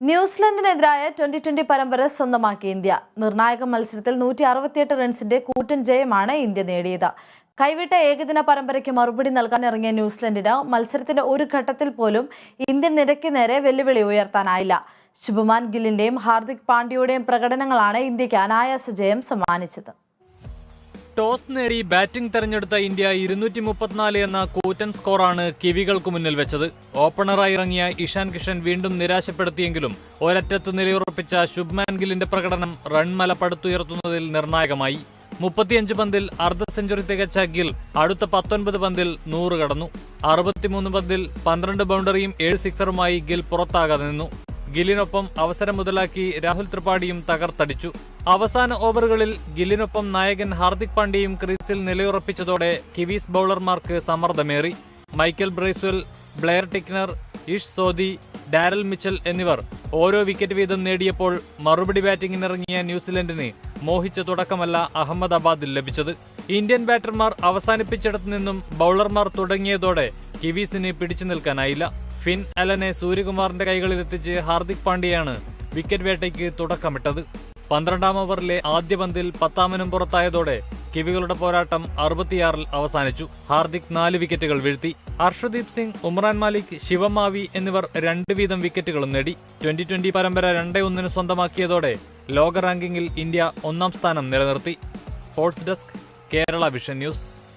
ന്യൂസിലൻഡിനെതിരായ twenty twenty പരമ്പര സ്വന്തമാക്കി India. നിർണായക മത്സരത്തിൽ നൂറ്റി അറുപത്തിയെട്ട് റൺസിന്റെ കൂറ്റൻ ജയമാണ് ഇന്ത്യ നേടിയത്. കൈവിട്ട ഏകദിന പരമ്പരയ്ക്ക് മറുപടി നൽകാൻ ഇറങ്ങിയ ന്യൂസിലൻഡിന് മത്സരത്തിന്റെ ഒരു ഘട്ടത്തിൽ പോലും ഇന്ത്യൻ നിരയ്ക്ക് നേരെ വെല്ലുവിളി ഉയർത്താനായില്ല. ശുഭമാൻ ഗില്ലിന്റെയും ഹാർദിക് പാണ്ഡ്യയുടെയും പ്രകടനങ്ങളാണ് ഇന്ത്യയ്ക്ക് അനായാസ ജയം സമ്മാനിച്ചത്. ടോസ് നേടി ബാറ്റിംഗ് തെരഞ്ഞെടുത്ത ഇന്ത്യ ഇരുന്നൂറ്റി മുപ്പത്തിനാല് എന്ന കൂറ്റൻ സ്കോറാണ് കിവികൾക്ക് മുന്നിൽ വെച്ചത്. ഓപ്പണറായി ഇറങ്ങിയ ഇഷാൻ കിഷൻ വീണ്ടും നിരാശപ്പെടുത്തിയെങ്കിലും ഒരറ്റത്ത് നിലയുറപ്പിച്ച ശുഭ്മാൻ ഗില്ലിന്റെ പ്രകടനം റൺമല പടുത്തുയർത്തുന്നതിൽ നിർണായകമായി. മുപ്പത്തിയഞ്ച് പന്തിൽ അർദ്ധ സെഞ്ചുറി തികച്ച ഗിൽ അടുത്ത പത്തൊൻപത് പന്തിൽ നൂറ് കടന്നു. അറുപത്തിമൂന്ന് പന്തിൽ പന്ത്രണ്ട് ബൗണ്ടറിയും ഏഴ് സിക്സറുമായി ഗിൽ പുറത്താകാതെ നിന്നു. ഗില്ലിനൊപ്പം അവസരം മുതലാക്കി രാഹുൽ ത്രിപാഠിയും തകർത്തടിച്ചു. അവസാന ഓവറുകളിൽ ഗില്ലിനൊപ്പം നായകൻ ഹാർദിക് പാണ്ഡ്യയും ക്രീസിൽ നിലയുറപ്പിച്ചതോടെ കിവീസ് ബൗളർമാർക്ക് സമ്മർദ്ദമേറി. Michael Bracewell Blair Tickner Ish Sodhi Daryl Mitchell എന്നിവർ ഓരോ വിക്കറ്റ് വീതം നേടിയപ്പോൾ മറുപടി ബാറ്റിംഗിനിറങ്ങിയ ന്യൂസിലൻഡിന് മോഹിച്ച തുടക്കമല്ല അഹമ്മദാബാദിൽ ലഭിച്ചത്. ഇന്ത്യൻ ബാറ്റർമാർ അവസാനിപ്പിച്ചിടത്തു നിന്നും ബൌളർമാർ തുടങ്ങിയതോടെ കിവീസിന് പിടിച്ചു നിൽക്കാനായില്ല. ഫിൻ അലനെ സൂര്യകുമാറിന്റെ കൈകളിലെത്തിച്ച് ഹാർദിക് പാണ്ഡ്യയാണ് വിക്കറ്റ് വേട്ടയ്ക്ക് തുടക്കമിട്ടത്. പന്ത്രണ്ടാം ഓവറിലെ ആദ്യ പന്തിൽ പത്താമനും പുറത്തായതോടെ കിവികളുടെ പോരാട്ടം അറുപത്തിയാറിൽ അവസാനിച്ചു. ഹാർദിക് നാല് വിക്കറ്റുകൾ വീഴ്ത്തി. ഹർഷദീപ് സിംഗ് ഉമ്രാൻ മാലിക് ശിവമാവി എന്നിവർ രണ്ട് വീതം വിക്കറ്റുകളും നേടി. ട്വന്റി ട്വന്റി പരമ്പര രണ്ടേ ഒന്നിന് സ്വന്തമാക്കിയതോടെ ലോക റാങ്കിങ്ങിൽ ഇന്ത്യ ഒന്നാം സ്ഥാനം നിലനിർത്തി. Sports desk Kerala vision news.